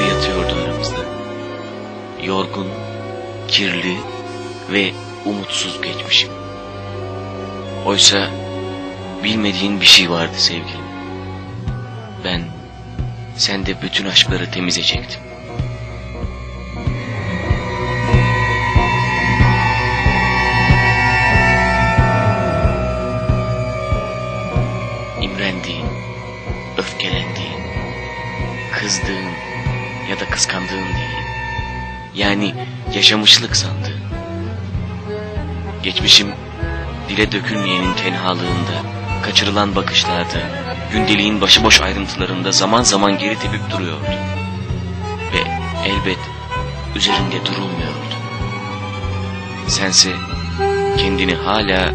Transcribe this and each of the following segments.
gibi yatıyordu aramızda. Yorgun, kirli ve umutsuz geçmişim. Oysa bilmediğin bir şey vardı sevgilim. Ben sende bütün aşkları temizecektim. İmrendiğin, öfkelendiğin, kızdığın, ya da kıskandığın değil. Yani yaşamışlık sandığın. Geçmişim dile dökülmeyenin tenhalığında, kaçırılan bakışlarda, gündeliğin başıboş ayrıntılarında zaman zaman geri tepip duruyordu. Ve elbet üzerinde durulmuyordu. Sense kendini hala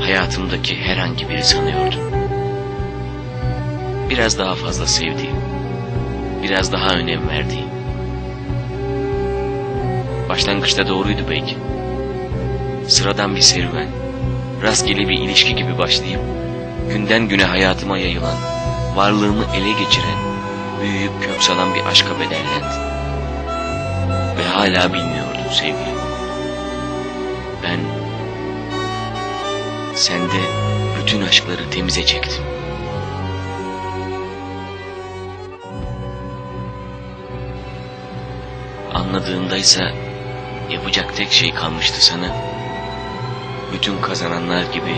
hayatımdaki herhangi biri sanıyordun. Biraz daha fazla sevdiğim, biraz daha önem verdiğim. Başlangıçta doğruydu belki. Sıradan bir serüven, rastgele bir ilişki gibi başlayıp, günden güne hayatıma yayılan, varlığımı ele geçiren, büyüyüp kök salan bir aşka bedellendi. Ve hala bilmiyordun sevgilim. Ben sende bütün aşkları temize çektim. Anladığındaysa yapacak tek şey kalmıştı sana. Bütün kazananlar gibi